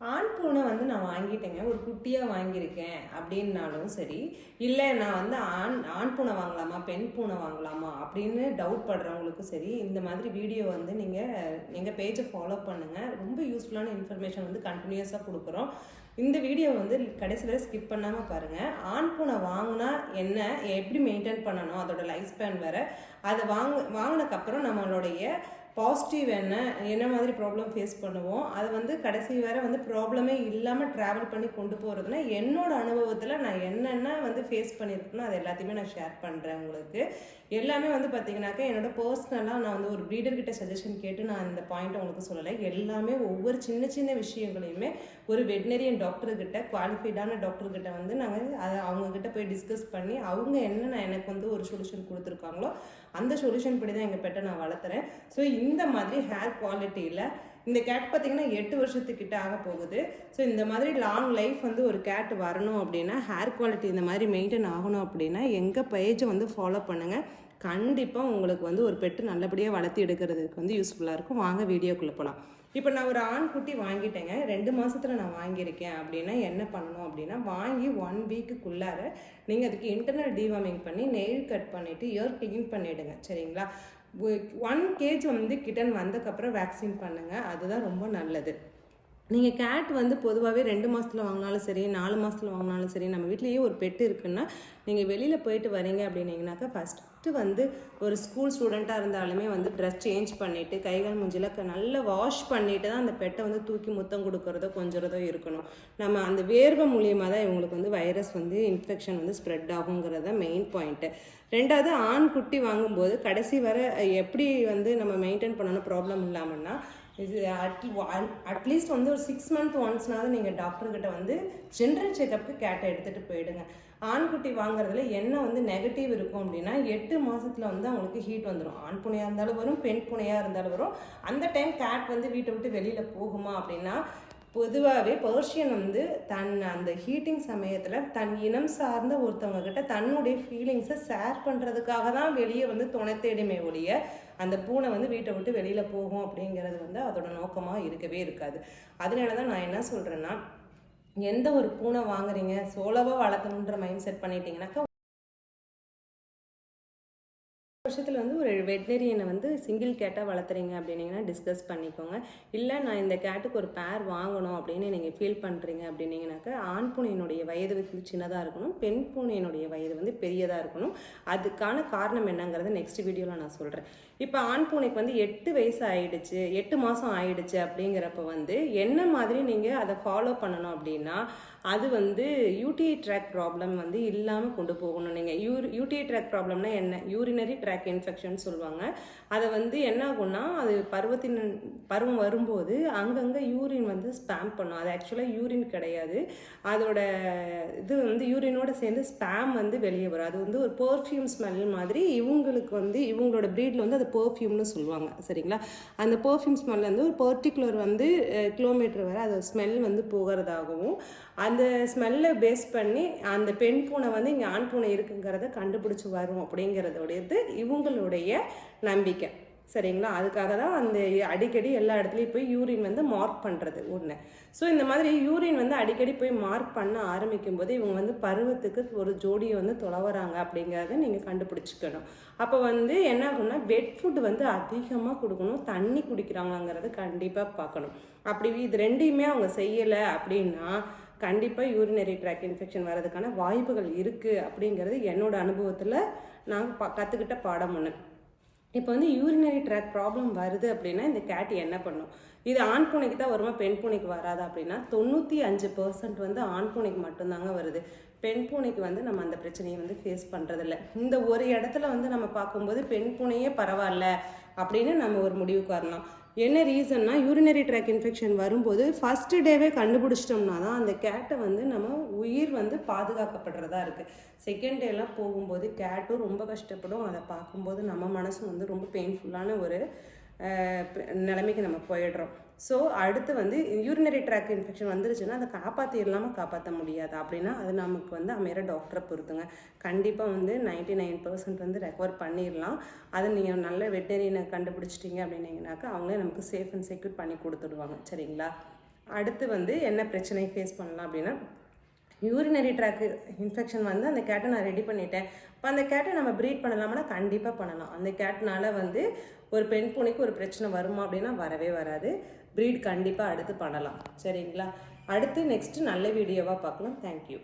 ஆண் பூனை வந்து நான் வாங்கிட்டேங்க. ஒரு குட்டியாக வாங்கியிருக்கேன் அப்படின்னாலும் சரி இல்லை நான் வந்து ஆண் ஆண் பூனை வாங்கலாமா பெண் பூனை வாங்கலாமா அப்படின்னு டவுட் படுறவங்களுக்கும் சரி இந்த மாதிரி வீடியோ வந்து நீங்கள் எங்கள் பேஜை ஃபாலோ பண்ணுங்கள் ரொம்ப யூஸ்ஃபுல்லான இன்ஃபர்மேஷன் வந்து கண்டினியூஸாக கொடுக்குறோம். இந்த வீடியோ வந்து கடைசி வரை ஸ்கிப் பண்ணாமல் பாருங்கள் ஆண் பூனை வாங்கினா என்ன எப்படி மெயின்டைன் பண்ணணும் அதோட லைஃப் ஸ்பேன் வேறு. அதை வாங்க வாங்கினக்கப்புறம் நம்மளுடைய பாசிட்டிவ் என்ன என்ன மாதிரி ப்ராப்ளம் ஃபேஸ் பண்ணுவோம் அது வந்து கடைசி வரை வந்து ப்ராப்ளமே இல்லாமல் ட்ராவல் பண்ணி கொண்டு போகிறதுனா என்னோட அனுபவத்தில் நான் என்னென்ன வந்து ஃபேஸ் பண்ணியிருக்கேனோ அது எல்லாத்தையுமே நான் ஷேர் பண்ணுறேன் உங்களுக்கு. எல்லாமே வந்து பார்த்தீங்கன்னாக்கா என்னோட பர்சனலாக நான் வந்து ஒரு ப்ரீடர்கிட்ட சஜஷன் கேட்டு நான் இந்த பாயிண்ட் உங்களுக்கு சொல்லலை. எல்லாமே ஒவ்வொரு சின்ன சின்ன விஷயங்களையுமே ஒரு வெட்னரியன் டாக்டர்கிட்ட குவாலிஃபைடான டாக்டர்கிட்ட வந்து நாங்கள் அதை அவங்கக்கிட்ட போய் டிஸ்கஸ் பண்ணி அவங்க என்னென்ன எனக்கு வந்து ஒரு சொல்யூஷன் கொடுத்துருக்காங்களோ அந்த சொல்யூஷன் படி தான் எங்கள் பெட்டை நான் வளர்த்துறேன். ஸோ இந்த மாதிரி ஹேர் குவாலிட்டியில் இந்த கேட் பார்த்தீங்கன்னா எட்டு வருஷத்துக்கிட்ட ஆக போகுது. ஸோ இந்த மாதிரி லாங் லைஃப் வந்து ஒரு கேட் வரணும் அப்படின்னா ஹேர் குவாலிட்டி இந்த மாதிரி மெயின்டைன் ஆகணும் அப்படின்னா எங்கள் பேஜை வந்து ஃபாலோ பண்ணுங்கள் கண்டிப்பாக உங்களுக்கு வந்து ஒரு பெட்டு நல்லபடியாக வளர்த்தி எடுக்கிறதுக்கு வந்து யூஸ்ஃபுல்லாக இருக்கும். வாங்க வீடியோக்குள்ளே போகலாம் இப்போ நான் ஒரு ஆண் குட்டி வாங்கிட்டேங்க. ரெண்டு மாதத்தில் நான் வாங்கியிருக்கேன் அப்படின்னா என்ன பண்ணணும் அப்படின்னா வாங்கி ஒன் வீக்குக்குள்ளார நீங்கள் அதுக்கு இன்டர்னல் டிவார்மிங் பண்ணி நெயில் கட் பண்ணிவிட்டு இயர் க்ளீன் பண்ணிவிடுங்க சரிங்களா? ஒன் கேஜ் வந்து கிட்டன் வந்ததுக்கப்புறம் வேக்சின் பண்ணுங்கள் அதுதான் ரொம்ப நல்லது. நீங்கள் கேட் வந்து பொதுவாகவே ரெண்டு மாதத்தில் வாங்கினாலும் சரி நாலு மாதத்தில் வாங்கினாலும் சரி நம்ம வீட்லேயே ஒரு பெட்டு இருக்குன்னா நீங்கள் வெளியில் போயிட்டு வரீங்க அப்படின்னீங்கனாக்கா ஃபஸ்ட்டு வந்து ஒரு ஸ்கூல் ஸ்டூடெண்ட்டாக இருந்தாலுமே வந்து ட்ரெஸ் சேஞ்ச் பண்ணிவிட்டு கைகள் மூஞ்சில் நல்லா வாஷ் பண்ணிவிட்டு தான் அந்த பெட்டை வந்து தூக்கி முத்தம் கொடுக்குறதோ கொஞ்சறதோ இருக்கணும். நம்ம அந்த வேர்வை மூலியமாக தான் இவங்களுக்கு வந்து வைரஸ் வந்து இன்ஃபெக்ஷன் வந்து ஸ்ப்ரெட் ஆகுங்கிறத மெயின் பாயிண்ட்டு ரெண்டாவது ஆண் குட்டி வாங்கும்போது கடைசி வரை எப்படி வந்து நம்ம மெயின்டைன் பண்ணணும் ப்ராப்ளம் இல்லாமல்னா இது அட் அட்லீஸ்ட் வந்து ஒரு சிக்ஸ் மந்த் ஒன்ஸ்னாவது நீங்கள் டாக்டர்கிட்ட வந்து ஜென்ரல் செக்கப்புக்கு கேட்டை எடுத்துகிட்டு போயிடுங்க. ஆண்குட்டி வாங்குறதுல என்ன வந்து நெகட்டிவ் இருக்கும் அப்படின்னா எட்டு மாதத்தில் வந்து அவங்களுக்கு ஹீட் வந்துடும் ஆண் புனையாக இருந்தாலும் வரும் பெண் புனையாக இருந்தாலும் வரும். அந்த டைம் கேட் வந்து வீட்டை விட்டு வெளியில் போகுமா அப்படின்னா பொதுவாகவே பர்ஷியன் வந்து தன் அந்த ஹீட்டிங் சமயத்தில் தன் இனம் சார்ந்த ஒருத்தவங்க கிட்ட தன்னுடைய ஃபீலிங்ஸை ஷேர் பண்ணுறதுக்காக தான் வெளியே வந்து துணை தேடுமே ஒழிய அந்த பூனை வந்து வீட்டை விட்டு வெளியில் போகும் அப்படிங்கிறது வந்து அதோட நோக்கமாக இருக்கவே இருக்காது. அதனால தான் நான் என்ன சொல்கிறேன்னா எந்த ஒரு பூனை வாங்குறீங்க சோலவாக வளர்த்தணுன்ற மைண்ட் செட் பண்ணிட்டீங்கன்னாக்கா வருஷத்தில் வந்து ஒரு வெட்னரியனை வந்து சிங்கிள் கேட்டாக வளர்த்துறீங்க அப்படின்னீங்கன்னா டிஸ்கஸ் பண்ணிக்கோங்க. இல்லை நான் இந்த கேட்டுக்கு ஒரு பேர் வாங்கணும் அப்படின்னு நீங்கள் ஃபீல் பண்ணுறீங்க அப்படின்னீங்கனாக்கா ஆண் பூனையினுடைய வயது வந்து சின்னதாக இருக்கணும். பெண் பூனையினுடைய வயது வந்து பெரியதாக இருக்கணும். அதுக்கான காரணம் என்னங்கிறத நெக்ஸ்ட் வீடியோவில் நான் சொல்கிறேன் இப்போ ஆண் பூனைக்கு வந்து எட்டு வயசு ஆயிடுச்சு எட்டு மாதம் ஆயிடுச்சு அப்படிங்கிறப்ப வந்து என்ன மாதிரி நீங்கள் அதை ஃபாலோ பண்ணணும் அப்படின்னா அது வந்து யூடிஐ ட்ராக் ப்ராப்ளம் வந்து இல்லாமல் கொண்டு போகணும். நீங்கள் யூ யூடிஐ ட்ராக் ப்ராப்ளம்னா என்ன? யூரினரி ட்ராக் இன்ஃபெக்ஷன் சொல்லுவாங்க. அதை வந்து என்ன ஆகும்னா அது பருவத்தின் பருவம் வரும்போது அங்கங்கே யூரின் வந்து ஸ்பேம் பண்ணும். அது ஆக்சுவலாக யூரின் கிடையாது. அதோட இது வந்து யூரினோட சேர்ந்து ஸ்பேம் வந்து வெளியே வரும். அது வந்து ஒரு பர்ஃப்யூம் ஸ்மெல் மாதிரி இவங்களுக்கு வந்து இவங்களோட ப்ரீடில் வந்து அது பர்ஃப்யூம்னு சொல்லுவாங்க. சரிங்களா? அந்த பர்ஃப்யூம் ஸ்மெல் வந்து ஒரு பர்டிகுலர் வந்து கிலோமீட்டர் வரை அது ஸ்மெல் வந்து போகிறதாகவும் அந்த ஸ்மெல்லை பேஸ் பண்ணி அந்த பெண் பூனை வந்து இங்கே ஆண் பூனை இருக்குங்கிறத கண்டுபிடிச்சி வரும் அப்படிங்கிறதோடையது இவங்களுடைய நம்பிக்கை. சரிங்களா? அதுக்காக தான் அந்த அடிக்கடி எல்லா இடத்துலையும் போய் யூரின் வந்து மார்க் பண்ணுறது ஒன்று ஸோ இந்த மாதிரி யூரின் வந்து அடிக்கடி போய் மார்க் பண்ண ஆரம்பிக்கும் போது இவங்க வந்து பருவத்துக்கு ஒரு ஜோடியை வந்து தொலைவராங்க அப்படிங்கிறத நீங்கள் கண்டுபிடிச்சிக்கணும். அப்போ வந்து என்ன ஆகும்னா வெட் ஃபுட் வந்து அதிகமாக கொடுக்கணும் தண்ணி குடிக்கிறாங்கங்கிறத கண்டிப்பாக பார்க்கணும். அப்படி இது ரெண்டையுமே அவங்க செய்யலை அப்படின்னா கண்டிப்பாக யூரினரி ட்ராக் இன்ஃபெக்ஷன் வர்றதுக்கான வாய்ப்புகள் இருக்குது அப்படிங்கிறது என்னோடய அனுபவத்தில் நான் ப கற்றுக்கிட்ட பாடம் ஒன்று இப்போ வந்து யூரினரி ட்ராக் ப்ராப்ளம் வருது அப்படின்னா இந்த கேட் என்ன பண்ணும்? இது ஆண் பூனைக்கு தான் வருமா பெண் பூனைக்கு வராதா அப்படின்னா தொண்ணூற்றி அஞ்சு பர்சன்ட் வந்து ஆண் பூனைக்கு மட்டும்தாங்க வருது. பெண் பூனைக்கு வந்து நம்ம அந்த பிரச்சனையை வந்து ஃபேஸ் பண்ணுறதில்ல இந்த ஒரு இடத்துல வந்து நம்ம பார்க்கும்போது பெண் பூனையே பரவாயில்ல அப்படின்னு நம்ம ஒரு முடிவுக்கு வரலாம். என்ன ரீசன்னா யூரினரி ட்ராக் இன்ஃபெக்ஷன் வரும்போது ஃபஸ்ட்டு டேவே கண்டுபிடிச்சிட்டோம்னா தான் அந்த கேட்டை வந்து நம்ம உயிர் வந்து பாதுகாக்கப்படுறதா இருக்குது செகண்ட் டேலாம் போகும்போது கேட்டும் ரொம்ப கஷ்டப்படும். அதை பார்க்கும்போது நம்ம மனசும் வந்து ரொம்ப பெயின்ஃபுல்லான ஒரு நிலைமைக்கு நம்ம போயிடுறோம். ஸோ அடுத்து வந்து யூரினரி ட்ராக் இன்ஃபெக்ஷன் வந்துருச்சுன்னா அதை காப்பாற்றி காப்பாற்ற முடியாது. அப்படின்னா அது நமக்கு வந்து அமையிற டாக்டரை பொறுத்துங்க. கண்டிப்பாக வந்து 99% நைன் பர்சன்ட் வந்து ரெக்கவர் பண்ணிடலாம். அதை நீங்கள் நல்ல வெட்டரினை கண்டுபிடிச்சிட்டிங்க அப்படின்னீங்கனாக்கா அவங்களே நமக்கு சேஃப் அண்ட் செக்யூர் பண்ணி கொடுத்துடுவாங்க. சரிங்களா? அடுத்து வந்து என்ன பிரச்சனை ஃபேஸ் பண்ணலாம் அப்படின்னா யூரினரி ட்ராக்கு இன்ஃபெக்ஷன் வந்து அந்த கேட்டை நான் ரெடி பண்ணிட்டேன். இப்போ அந்த கேட்டை நம்ம ப்ரீட் பண்ணலாம்னா கண்டிப்பாக பண்ணலாம். அந்த கேட்னால வந்து ஒரு பெண் பூனைக்கு ஒரு பிரச்சனை வருமா அப்படின்னா வரவே வராது. ப்ரீட் கண்டிப்பாக அடுத்து பண்ணலாம். சரிங்களா? அடுத்து நெக்ஸ்ட்டு நல்ல வீடியோவாக பார்க்கலாம். தேங்க்யூ